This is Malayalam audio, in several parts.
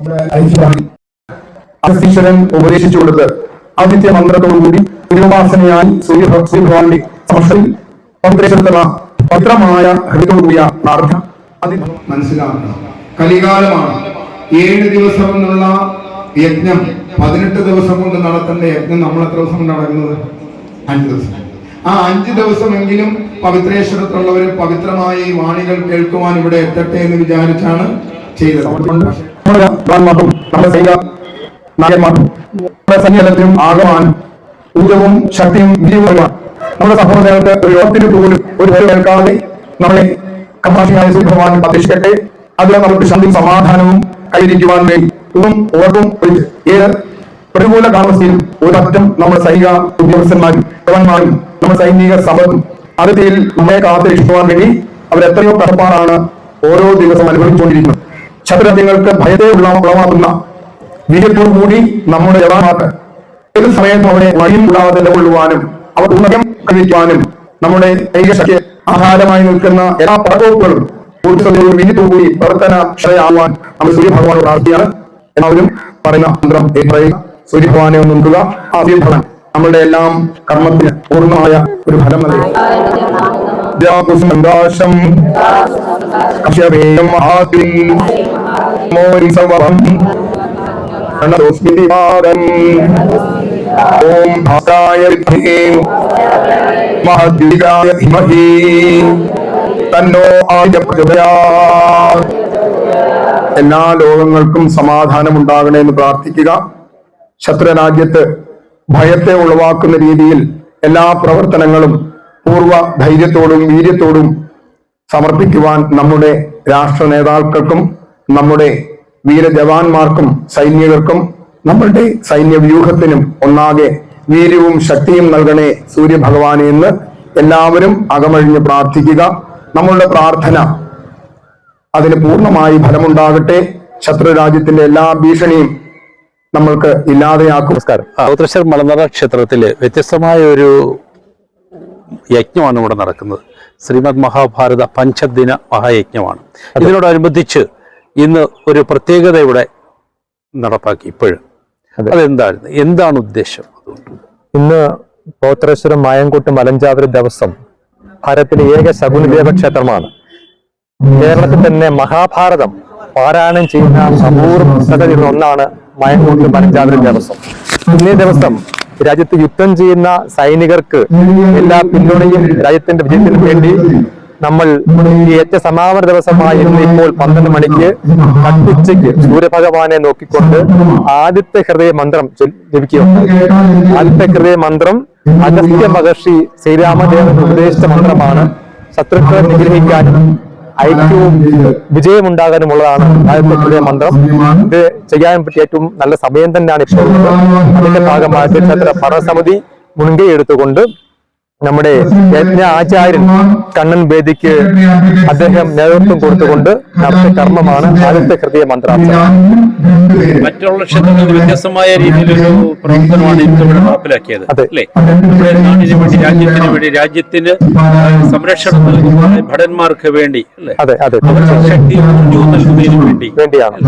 നമ്മുടെ അഗസ്തീശ്വരൻ ഉപദേശിച്ചു കൊടുത്ത് ആദിത്യ മന്ത്രത്തോടുകൂടി തിരുവാസനയായി സൂര്യ സൂര്യഭഗവാന്റെ സമക്ഷത്തിൽ പവിത്രേശ്വരത്തുള്ള പവിത്രമായ ഹൃദയത്തോടുകൂടിയ പ്രാർത്ഥന. മനസ്സിലാക്കണം. കലികാലമാണ്. ഏഴ് ദിവസം കൊണ്ടുള്ള യജ്ഞം പതിനെട്ട് ദിവസം കൊണ്ട് നടത്തേണ്ട യജ്ഞം നമ്മൾ എത്ര ദിവസം കൊണ്ട് നടക്കുന്നത്? അഞ്ച് ദിവസം. ആ അഞ്ച് ദിവസമെങ്കിലും പവിത്രേശ്വരത്തുള്ളവർ പവിത്രമായ ഈ വാണികൾ കേൾക്കുവാൻ ഇവിടെ എത്തട്ടെ എന്ന് വിചാരിച്ചാണ് ചെയ്തത്. നമ്മുടെ ഊർജവും ശക്തിയും വിജയവുമാണ് നമ്മുടെ സഹോദരങ്ങൾക്ക് ഒരു യോഗത്തിന് പോലും ഒരു പേര് കേൾക്കാതെ നമ്മളെ കമാഷിയായ ഭഗവാൻ പ്രതീക്ഷിക്കട്ടെ നമുക്ക് ശാന്തിയും സമാധാനവും കൈവരിക്കുവാൻ വേണ്ടി ഇതും ഓർക്കും ഏത് പ്രതികൂല കാലാവസ്ഥയിൽ ഒരറ്റം നമ്മുടെ സൈനിക ഉദ്യോഗസ്ഥന്മാരും ഭഗവാന്മാരും നമ്മുടെ സൈനിക സഭയും അതിഥിയിൽ നമ്മളെ കാത്തിരിക്കുവാൻ വേണ്ടി അവരെത്രയോ കടപ്പാടാണ് ഓരോ ദിവസം അനുഭവിച്ചുകൊണ്ടിരിക്കുന്നത്. ശത്രുരാജ്യങ്ങൾക്ക് ഭയത്തെ വീര്യത്തോടു കൂടി നമ്മുടെ ജവാന്മാർക്ക് ഏത് സമയത്തും അവരെ വഴിയും കൂടാതെ നിലകൊള്ളുവാനും അവർ ഉന്നതം കഴിക്കുവാനും നമ്മുടെ ശക്തി ആഹാരമായി നിൽക്കുന്ന എല്ലാ പടവകുപ്പുകളും ഊർജത്തോടും വീര്യത്തോടുകൂടി പ്രവർത്തന ക്ഷയാവാൻ നമ്മൾ സൂര്യഭഗവാനോട് പ്രാർത്ഥിയാണ് എല്ലാവരും പറയുന്ന മന്ത്രം പറയുക. സൂര്യഭഗവാനെ ഒന്ന് നോക്കുക. ആ സൂര്യഭഗവാൻ നമ്മളുടെ എല്ലാം കർമ്മത്തിന് പൂർണമായ ഒരു ഫലം നൽകും. ദ്യാകുസുമന്താശം കശ്യപേയം മോരി സർവം പ്രണതോസ്മിതിവാദം ഓം ഭാസായ വിദ്മഹേ മഹദ്വികായ ധീമഹി തന്നോ ആയ എല്ലാ ലോകങ്ങൾക്കും സമാധാനം ഉണ്ടാകണേ എന്ന് പ്രാർത്ഥിക്കുക. ശത്രുരാജ്യത്ത് ഭയത്തെ ഉളവാക്കുന്ന രീതിയിൽ എല്ലാ പ്രവർത്തനങ്ങളും പൂർവ ധൈര്യത്തോടും വീര്യത്തോടും സമർപ്പിക്കുവാൻ നമ്മുടെ രാഷ്ട്ര നേതാക്കൾക്കും നമ്മുടെ വീരജവാന്മാർക്കും സൈനികർക്കും നമ്മളുടെ സൈന്യ വ്യൂഹത്തിനും ഒന്നാകെ വീര്യവും ശക്തിയും നൽകണേ സൂര്യഭഗവാനെ എന്ന് എല്ലാവരും അകമഴിഞ്ഞ് പ്രാർത്ഥിക്കുക. നമ്മളുടെ പ്രാർത്ഥന അതിന് പൂർണമായി ഫലമുണ്ടാകട്ടെ. ശത്രുരാജ്യത്തിന്റെ എല്ലാ ഭീഷണിയും നമ്മൾക്ക് ഇല്ലാതെയാക്കും. നമസ്കാരം. ഔത്രശ്വർ മലനട ക്ഷേത്രത്തിൽ വ്യത്യസ്തമായ ഒരു യജ്ഞമാണ് ഇവിടെ നടക്കുന്നത്. ശ്രീമദ് മഹാഭാരത പഞ്ചദിന മഹായജ്ഞമാണ്. ഇതിനോടനുബന്ധിച്ച് ഇന്ന് ഒരു പ്രത്യേകത ഇവിടെ നടപ്പാക്കി ഇപ്പോഴും. അതെന്തായിരുന്നു? എന്താണ് ഉദ്ദേശം? ഇന്ന് പോത്രേശ്വരം മായൻകുട്ട് മലഞ്ചാവരി ദിവസം ഭാരതത്തിലെ ഏക ശകുനിദേവ ക്ഷേത്രമാണ്. കേരളത്തിൽ തന്നെ മഹാഭാരതം പാരായണം ചെയ്യുന്ന അപൂർവ പുസ്തകങ്ങളിൽ ഒന്നാണ് മയങ്കൂട്ട് മലഞ്ചാവരി ദിവസം ഇന്നേ ദിവസം രാജ്യത്ത് യുദ്ധം ചെയ്യുന്ന സൈനികർക്ക് എല്ലാ പിന്തുണയും രാജ്യത്തിന്റെ വിജയത്തിനു വേണ്ടി നമ്മൾ ഈ ഏറ്റവും സമാപന ദിവസമായ ഇപ്പോൾ പന്ത്രണ്ട് മണിക്ക് കട്ടുച്ചയ്ക്ക് സൂര്യഭഗവാനെ നോക്കിക്കൊണ്ട് ആദിത്യ ഹൃദയ മന്ത്രം ജപിക്കുക. ആദിത്യ ഹൃദയ മന്ത്രം അഗസ്ത്യ മഹർഷി ശ്രീരാമദേവൻ ഉപദേശിച്ച മന്ത്രമാണ്. ശത്രുക്കളെ നിഗ്രഹിക്കാനും ഐക്യവും വിജയമുണ്ടാകാനുമുള്ളതാണ് ആദിത്യ ഹൃദയ മന്ത്രം. ഇത് ചെയ്യാൻ പറ്റിയ ഏറ്റവും നല്ല സമയം തന്നെയാണ് ഇപ്പോൾ. അതിന്റെ ഭാഗമായിട്ട് ക്ഷേത്ര ഭരണസമിതി മുൻകൈ എടുത്തുകൊണ്ട് നമ്മുടെ യജ്ഞ ആചാര്യൻ കണ്ണൻ ബേദിക്ക് അദ്ദേഹം നേതൃത്വം കൊടുത്തുകൊണ്ട് നടത്തിയ കർമ്മമാണ് ആദ്യത്തെ ഹൃദയ മന്ത്രാർച്ചന മറ്റുള്ള ക്ഷേത്രങ്ങളിൽ വ്യത്യസ്തമായ രീതിയിലൊരു പ്രവർത്തനമാണ് ഇന്ത്യയുടെ നടപ്പിലാക്കിയത് അതെ. അല്ലേ? നാടിന് വേണ്ടി രാജ്യത്തിന് വേണ്ടി രാജ്യത്തിന് സംരക്ഷണം നൽകുന്ന ഭടന്മാർക്ക് വേണ്ടി അല്ലേ? അതെ അതെ. ഊർജവും നൽകുന്നതിന് വേണ്ടി വേണ്ടിയാണ്.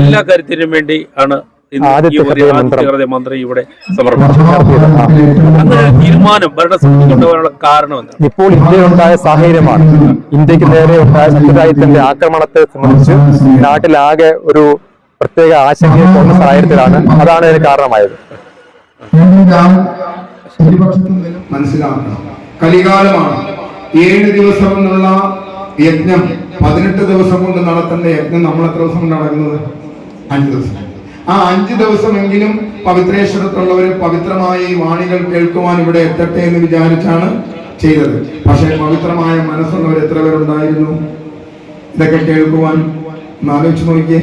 എല്ലാ കാര്യത്തിനും വേണ്ടി ആണ് മന്ത്രം. ഇവിടെ സമർപ്പിച്ചത് നടത്തിയത്. ആ. അങ്ങനെ ഒരു തീരുമാനം ഭരണസമിതി കൊണ്ടുപോകാനുള്ള കാരണം എന്താണ് ഇപ്പോൾ ഇന്ത്യയിലുണ്ടായ സാഹചര്യമാണ് ഇന്ത്യയ്ക്ക് നേരെ ഉണ്ടായ സമുദായത്തിന്റെ ആക്രമണത്തെ സംബന്ധിച്ച് നാട്ടിലാകെ ഒരു പ്രത്യേക ആശങ്കയെ തോന്നുന്ന സാഹചര്യത്തിലാണ് അതാണ് ഇതിന് കാരണമായത് മനസ്സിലാക്കണം കലികാലമാണ് ഏഴ് ദിവസം എന്നുള്ള യജ്ഞം പതിനെട്ട് ദിവസം കൊണ്ട് നടത്തേണ്ട യജ്ഞം നമ്മൾ എത്ര ദിവസം കൊണ്ട് നടക്കുന്നത് അഞ്ച് ദിവസം ആ അഞ്ചു ദിവസമെങ്കിലും പവിത്രേശ്വരത്തുള്ളവർ പവിത്രമായ ഈ വാണികൾ കേൾക്കുവാൻ ഇവിടെ എത്തട്ടെ എന്ന് വിചാരിച്ചാണ് ചെയ്തത്. പക്ഷേ പവിത്രമായ മനസ്സുള്ളവർ എത്ര പേരുണ്ടായിരുന്നു? ഇതൊക്കെ കേൾക്കുവാൻ ഒന്ന് ആലോചിച്ച് നോക്കിയേ.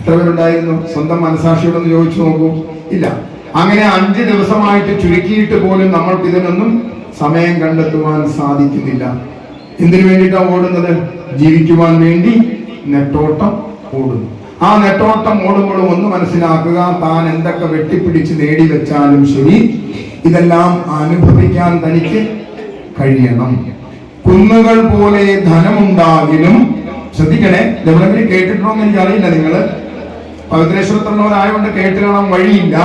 എത്ര പേരുണ്ടായിരുന്നു? സ്വന്തം മനസാക്ഷിയോടൊന്ന് ചോദിച്ചു നോക്കൂ. ഇല്ല. അങ്ങനെ അഞ്ച് ദിവസമായിട്ട് ചുരുക്കിയിട്ട് പോലും നമ്മൾക്ക് ഇതിനൊന്നും സമയം കണ്ടെത്തുവാൻ സാധിക്കുന്നില്ല. എന്തിനു വേണ്ടിയിട്ടാണ് ഓടുന്നത്? ജീവിക്കുവാൻ വേണ്ടി നെട്ടോട്ടം ഓടുന്നു. ആ നെട്ടോട്ടം ഓടുമ്പോഴും ഒന്ന് മനസ്സിലാക്കുക താൻ എന്തൊക്കെ വെട്ടിപ്പിടിച്ച് നേടി വെച്ചാലും ശരി ഇതെല്ലാം അനുഭവിക്കാൻ തനിക്ക് കഴിയണം. കുന്നുകൾ പോലെ ധനമുണ്ടാകിലും ശ്രദ്ധിക്കണേ എവിടെങ്കിലും കേട്ടിട്ടുണ്ടോ എന്ന് എനിക്കറിയില്ല നിങ്ങൾ പവിത്രേശ്വരത്തുള്ളവരായതുകൊണ്ട് കേട്ട് കാണാൻ വഴിയില്ല.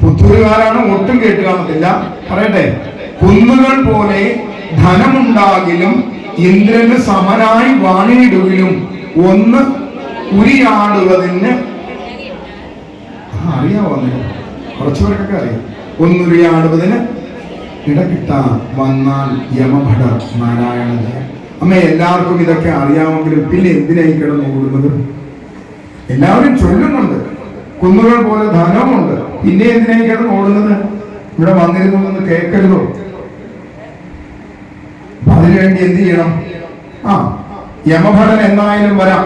പുത്തൂരുകാരാണ് ഒട്ടും കേട്ട് കാണത്തില്ല പറയട്ടെ കുന്നുകൾ പോലെ ധനമുണ്ടാകിലും ഇന്ദ്രന് സമനായി വാണിയിടുകിലും ഒന്ന് ഉരിയാടുവതിന് അറിയാവോ കുറച്ചുപേർക്കൊക്കെ അറിയാം. ഒന്നുരിയാടുവതിന് ഇടകിട്ട വന്നാൽ യമഭട നാരായണ അമ്മ എല്ലാവർക്കും ഇതൊക്കെ അറിയാമെങ്കിലും പിന്നെ എന്തിനായി കിടന്നു കൂടുന്നത്? എല്ലാവരും ചൊല്ലുന്നുണ്ട്. കുന്നുകൾ പോലെ ധനമുണ്ട് പിന്നെ എന്തിനായി കിടന്ന് ഓടുന്നത്? ഇവിടെ വന്നിരുന്നു എന്ന് കേൾക്കരുതോ? അതിനുവേണ്ടി എന്ത് ചെയ്യണം. ആ യമഭടൻ എന്നായാലും വരാം.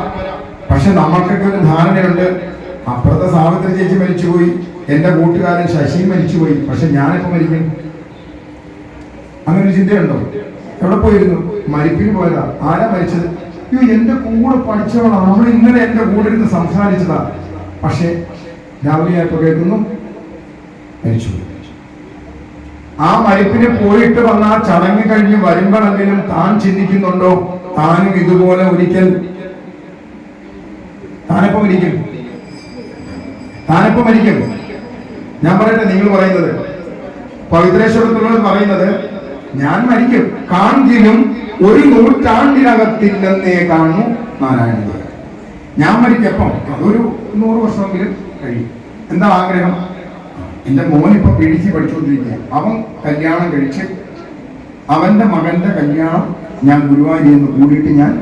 പക്ഷെ നമ്മൾക്കൊക്കെ ഒരു ധാരണയുണ്ട്. അപ്പുറത്തെ സാവിത്രി ചേച്ചി മരിച്ചുപോയി. എന്റെ കൂട്ടുകാരൻ ശശി മരിച്ചുപോയി. പക്ഷെ ഞാനിപ്പോ മരിക്കും. അങ്ങനെ ചിന്തയുണ്ടോ? എവിടെ പോയിരുന്നു? മരിപ്പിന് പോയതാ. ആരാ മരിച്ചത്? അയ്യോ എന്റെ കൂടെ പഠിച്ചവളാണ് നമ്മൾ ഇന്നലെ എന്റെ കൂടെ ഇരുന്ന് സംസാരിച്ചതാ. പക്ഷേ രാവിലെ ആയപ്പോ കേൾക്കുന്നു മരിച്ചുപോയി. ആ മരിപ്പിന് പോയിട്ട് വന്ന ആ ചടങ്ങ് കഴിഞ്ഞ് വരുമ്പോഴെങ്കിലും താൻ ചിന്തിക്കുന്നുണ്ടോ? താനും ഇതുപോലെ ഒരിക്കൽ താനെപ്പോ മരിക്കും. താനെപ്പോ മരിക്കും. ഞാൻ പറയട്ടെ നിങ്ങൾ പറയുന്നത്. പവിത്രേശ്വരത്തിലുള്ള പറയുന്നത് ഞാൻ മരിക്കും. കാന്തിലും ഒരു നൂറ്റാണ്ടിനകത്തില്ലെന്നേ കാണുന്നു നാരായണ ഞാൻ മരിക്കപ്പം അതൊരു നൂറ് വർഷമെങ്കിലും കഴിയും. എന്താ ആഗ്രഹം? എന്റെ മോൻ ഇപ്പൊ പി പഠിച്ചുകൊണ്ടിരിക്കുക അവൻ കല്യാണം കഴിച്ച് അവന്റെ മകന്റെ കല്യാണം ഞാൻ ഗുരുവായൂരിൽ നിന്ന് കൂടിയിട്ട് ഞാൻ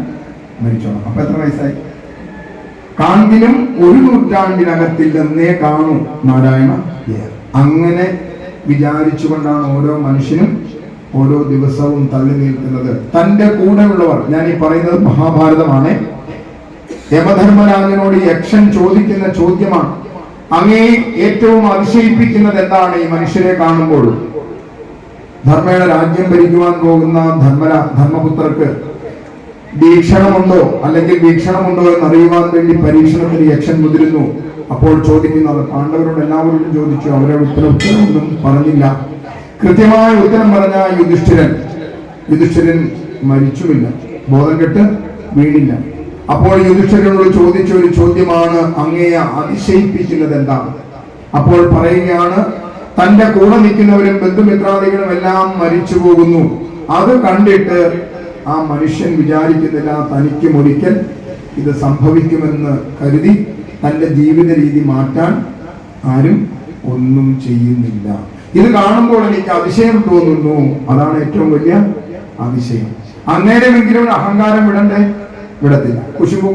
മരിച്ചോളാം. അപ്പൊ എത്ര വയസ്സായി? കാന്തിനും ഒരു നൂറ്റാണ്ടിനകത്തില്ലെന്നേ കാണൂ നാരായണ. അങ്ങനെ വിചാരിച്ചുകൊണ്ടാണ് ഓരോ മനുഷ്യനും ഓരോ ദിവസവും തള്ളി നിൽക്കുന്നത് തന്റെ കൂടെയുള്ളവർ ഞാൻ ഈ പറയുന്നത് മഹാഭാരതമാണ് യമധർമ്മരാജനോട് യക്ഷൻ ചോദിക്കുന്ന ചോദ്യമാണ് അങ്ങേ ഏറ്റവും അതിശയിപ്പിക്കുന്നത് എന്താണ് ഈ മനുഷ്യരെ കാണുമ്പോൾ? ധർമ്മേണ രാജ്യം ഭരിക്കുവാൻ പോകുന്ന ധർമ്മര ധർമ്മപുത്രർക്ക് വീക്ഷണമുണ്ടോ? അല്ലെങ്കിൽ വീക്ഷണമുണ്ടോ എന്ന് അറിയുവാൻ വേണ്ടി പരീക്ഷണത്തിന് യക്ഷൻ മുതിരുന്നു. അപ്പോൾ ചോദിക്കുന്നത് പാണ്ഡവരോട് എല്ലാവരോടും ചോദിച്ചു അവരെ ഉത്തരം ഉത്തരവൊന്നും പറഞ്ഞില്ല. കൃത്യമായ ഉത്തരം പറഞ്ഞ യുധിഷ്ഠിരൻ യുധിഷ്ഠിരൻ മരിച്ചുമില്ല. ബോധം കെട്ട് വീണില്ല. അപ്പോൾ യുധിഷ്ഠിരനോട് ചോദിച്ച ഒരു ചോദ്യമാണ് അങ്ങയെ അതിശയിപ്പിക്കുന്നത് എന്താണ്? അപ്പോൾ പറയുകയാണ് തന്റെ കൂടെ നിൽക്കുന്നവരും ബന്ധുമിത്രാദികളും എല്ലാം മരിച്ചു പോകുന്നു. അത് കണ്ടിട്ട് ആ മനുഷ്യൻ വിചാരിക്കുന്നില്ല തനിക്ക് ഒരിക്കൽ ഇത് സംഭവിക്കുമെന്ന് കരുതി തന്റെ ജീവിത രീതി മാറ്റാൻ ആരും ഒന്നും ചെയ്യുന്നില്ല. ഇത് കാണുമ്പോൾ എനിക്ക് അതിശയം തോന്നുന്നു. അതാണ് ഏറ്റവും വലിയ അതിശയം. അന്നേരമെങ്കിലും അഹങ്കാരം വിടണ്ടേ? വിടത്തില്ല. കുശുമ്പ്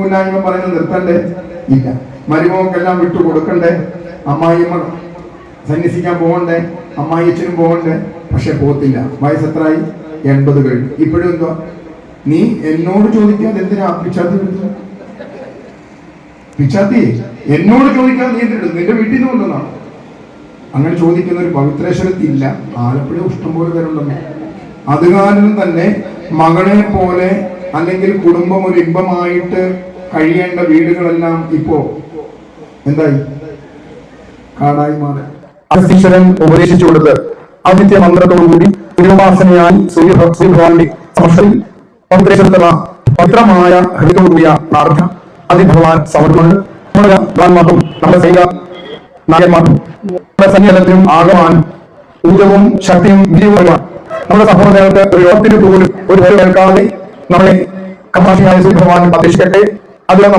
പറയുന്നത് നിർത്തണ്ടേ? ഇല്ല. മരുമകൾക്കെല്ലാം വിട്ടു കൊടുക്കണ്ടേ അമ്മായിയമ്മ സന്യസിക്കാൻ പോകണ്ടേ? അമ്മായിയച്ഛനും പോകണ്ടേ? പക്ഷെ പോത്തില്ല വയസ്സെത്രായി? എൺപത് കഴിഞ്ഞു. ഇപ്പോഴും എന്തോ? നീ എന്നോട് ചോദിക്കാതെ എന്തിനാ പിച്ചാത്തി പിച്ചാത്തി എന്നോട് ചോദിക്കാതെ നീ എന്തിനു നിന്റെ വീട്ടിൽ നിന്ന് കൊണ്ടുവന്നാണ് അങ്ങനെ ചോദിക്കുന്ന ഒരു പവിത്രേശ്വരത്തില്ല ആലപ്പുഴ ഇഷ്ടംപോലെ പേരുണ്ടെന്ന്. അത് കാരണം തന്നെ മകളെ പോലെ അല്ലെങ്കിൽ കുടുംബം ഒരു ഇമ്പമായിട്ട് കഴിയേണ്ട വീടുകളെല്ലാം ഇപ്പോ എന്തായി? കാടായി മാറി. അഗസ്തീശ്വരൻ ഉപദേശിച്ചു കൊടുത്ത് ആദിത്യ മന്ത്രത്തോടുകൂടി തിരുവാസനയായി സൂര്യഭ- സൂര്യഭഗവാന്റെ സമക്ഷത്തിൽ പവിത്രേശ്വരത്തുള്ള പവിത്രമായ ഹൃദയത്തോടുകൂടിയ പ്രാർത്ഥന അതിഭഗവാൻ സമർപ്പണം. നമ്മുടെ ഭഗവാൻമാർക്കും നമ്മുടെ നമ്മുടെ സൈന്യത്തിനും ആകമാൻ ഊർജവും ശക്തിയും വിജയവുമാണ് നമ്മുടെ സഹോദരങ്ങൾക്ക് ഒരു യോഗത്തിന് പോലും ഒരു കേൾക്കാതെ നമ്മളെ കമാഷിയായ സൂര്യഭഗവാൻ അപേക്ഷിക്കട്ടെ അതുപോലെ